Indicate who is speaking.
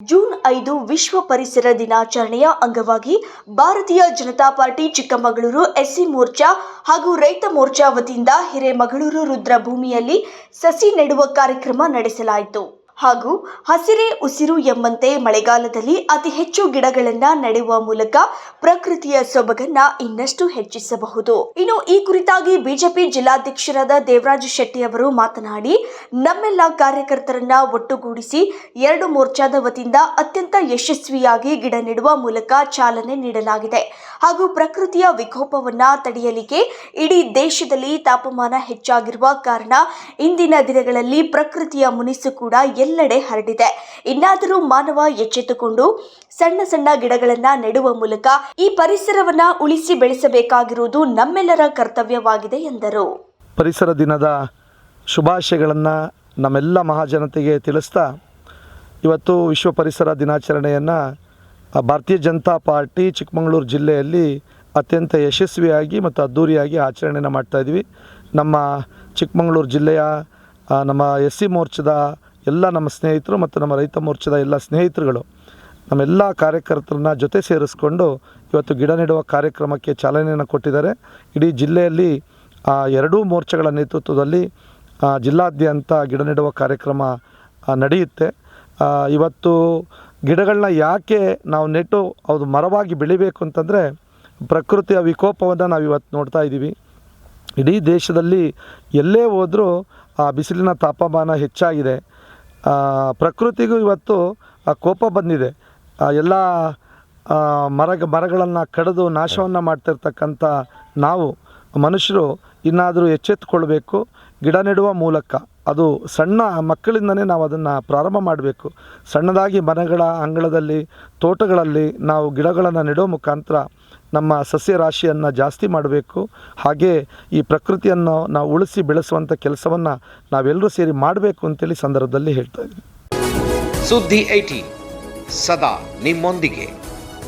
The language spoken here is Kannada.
Speaker 1: ಜೂನ್ ಐದು ವಿಶ್ವ ಪರಿಸರ ದಿನಾಚರಣೆಯ ಅಂಗವಾಗಿ ಭಾರತೀಯ ಜನತಾ ಪಾರ್ಟಿ ಚಿಕ್ಕಮಗಳೂರು ಎಸ್ಸಿ ಮೋರ್ಚಾ ಹಾಗೂ ರೈತ ಮೋರ್ಚಾ ವತಿಯಿಂದ ಹಿರೇಮಗಳೂರು ರುದ್ರಭೂಮಿಯಲ್ಲಿ ಸಸಿ ನೆಡುವ ಕಾರ್ಯಕ್ರಮ ನಡೆಸಲಾಯಿತು. ಹಾಗೂ ಹಸಿರೇ ಉಸಿರು ಎಂಬಂತೆ ಮಳೆಗಾಲದಲ್ಲಿ ಅತಿ ಹೆಚ್ಚು ಗಿಡಗಳನ್ನು ನೆಡುವ ಮೂಲಕ ಪ್ರಕೃತಿಯ ಸೊಬಗನ್ನ ಇನ್ನಷ್ಟು ಹೆಚ್ಚಿಸಬಹುದು. ಇನ್ನು ಈ ಕುರಿತಾಗಿ ಬಿಜೆಪಿ ಜಿಲ್ಲಾಧ್ಯಕ್ಷರಾದ ದೇವರಾಜ ಶೆಟ್ಟಿ ಅವರು ಮಾತನಾಡಿ, ನಮ್ಮೆಲ್ಲ ಕಾರ್ಯಕರ್ತರನ್ನ ಒಟ್ಟುಗೂಡಿಸಿ ಎರಡು ಮೋರ್ಚಾದ ವತಿಯಿಂದ ಅತ್ಯಂತ ಯಶಸ್ವಿಯಾಗಿ ಗಿಡ ನೆಡುವ ಮೂಲಕ ಚಾಲನೆ ನೀಡಲಾಗಿದೆ. ಹಾಗೂ ಪ್ರಕೃತಿಯ ವಿಕೋಪವನ್ನ ತಡೆಯಲಿಕ್ಕೆ ಇಡೀ ದೇಶದಲ್ಲಿ ತಾಪಮಾನ ಹೆಚ್ಚಾಗಿರುವ ಕಾರಣ ಇಂದಿನ ದಿನಗಳಲ್ಲಿ ಪ್ರಕೃತಿಯ ಮುನಿಸು ಕೂಡ ಎಲ್ಲೆಡೆ ಹರಡಿದೆ. ಇನ್ನಾದರೂ ಮಾನವ ಎಚ್ಚೆತ್ತುಕೊಂಡು ಸಣ್ಣ ಸಣ್ಣ ಗಿಡಗಳನ್ನ ನೆಡುವ ಮೂಲಕ ಈ ಪರಿಸರವನ್ನ ಉಳಿಸಿ ಬೆಳೆಸಬೇಕಾಗಿರುವುದು ನಮ್ಮೆಲ್ಲರ ಕರ್ತವ್ಯವಾಗಿದೆ ಎಂದರು.
Speaker 2: ಪರಿಸರ ದಿನದ ಶುಭಾಶಯಗಳನ್ನು ನಮ್ಮೆಲ್ಲ ಮಹಾಜನತೆಗೆ ತಿಳಿಸ್ತಾ ಇವತ್ತು ವಿಶ್ವ ಪರಿಸರ ದಿನಾಚರಣೆಯನ್ನು ಭಾರತೀಯ ಜನತಾ ಪಾರ್ಟಿ ಚಿಕ್ಕಮಗಳೂರು ಜಿಲ್ಲೆಯಲ್ಲಿ ಅತ್ಯಂತ ಯಶಸ್ವಿಯಾಗಿ ಮತ್ತು ಅದ್ಧೂರಿಯಾಗಿ ಆಚರಣೆಯನ್ನು ಮಾಡ್ತಾಯಿದ್ವಿ ನಮ್ಮ ಚಿಕ್ಕಮಗಳೂರು ಜಿಲ್ಲೆಯ ನಮ್ಮ ಎಸ್ ಸಿ ಮೋರ್ಚಾದ ಎಲ್ಲ ನಮ್ಮ ಸ್ನೇಹಿತರು ಮತ್ತು ನಮ್ಮ ರೈತ ಮೋರ್ಚಾದ ಎಲ್ಲ ಸ್ನೇಹಿತರುಗಳು ನಮ್ಮೆಲ್ಲ ಕಾರ್ಯಕರ್ತರನ್ನ ಜೊತೆ ಸೇರಿಸ್ಕೊಂಡು ಇವತ್ತು ಗಿಡ ನೆಡುವ ಕಾರ್ಯಕ್ರಮಕ್ಕೆ ಚಾಲನೆಯನ್ನು ಕೊಟ್ಟಿದ್ದಾರೆ. ಇಡೀ ಜಿಲ್ಲೆಯಲ್ಲಿ, ಆ, ಎರಡೂ ಮೋರ್ಚಾಗಳ ನೇತೃತ್ವದಲ್ಲಿ ಜಿಲ್ಲಾದ್ಯಂತ ಗಿಡ ನೆಡುವ ಕಾರ್ಯಕ್ರಮ ನಡೆಯುತ್ತೆ. ಇವತ್ತು ಗಿಡಗಳನ್ನ ಯಾಕೆ ನಾವು ನೆಟ್ಟು ಅದು ಮರವಾಗಿ ಬೆಳಿಬೇಕು ಅಂತಂದರೆ, ಪ್ರಕೃತಿಯ ವಿಕೋಪವನ್ನು ನಾವು ಇವತ್ತು ನೋಡ್ತಾ ಇದ್ದೀವಿ ಇಡೀ ದೇಶದಲ್ಲಿ ಎಲ್ಲೇ ಹೋದರೂ, ಆ, ಬಿಸಿಲಿನ ತಾಪಮಾನ ಹೆಚ್ಚಾಗಿದೆ. ಪ್ರಕೃತಿಗೂ ಇವತ್ತು ಕೋಪ ಬಂದಿದೆ. ಎಲ್ಲ ಮರ, ಮರಗಳನ್ನು ಕಡಿದು ನಾಶವನ್ನು ಮಾಡ್ತಿರ್ತಕ್ಕಂಥ ನಾವು ಮನುಷ್ಯರು ಇನ್ನಾದರೂ ಎಚ್ಚೆತ್ತುಕೊಳ್ಬೇಕು. ಗಿಡ ನೆಡುವ ಮೂಲಕ ಅದು ಸಣ್ಣ ಮಕ್ಕಳಿಂದನೇ ನಾವು ಅದನ್ನು ಪ್ರಾರಂಭ ಮಾಡಬೇಕು. ಸಣ್ಣದಾಗಿ ಮನೆಗಳ ಅಂಗಳದಲ್ಲಿ, ತೋಟಗಳಲ್ಲಿ ನಾವು ಗಿಡಗಳನ್ನು ನೆಡೋ ಮುಖಾಂತರ ನಮ್ಮ ಸಸ್ಯ ರಾಶಿಯನ್ನು ಜಾಸ್ತಿ ಮಾಡಬೇಕು. ಹಾಗೆ ಈ ಪ್ರಕೃತಿಯನ್ನು ನಾವು ಉಳಿಸಿ ಬೆಳೆಸುವಂಥ ಕೆಲಸವನ್ನು ನಾವೆಲ್ಲರೂ ಸೇರಿ ಮಾಡಬೇಕು ಅಂತೇಳಿ ಸಂದರ್ಭದಲ್ಲಿ ಹೇಳ್ತಾ ಇದ್ದೀನಿ.
Speaker 3: ಸುದ್ದಿ ಐಟಿ ಸದಾ ನಿಮ್ಮೊಂದಿಗೆ.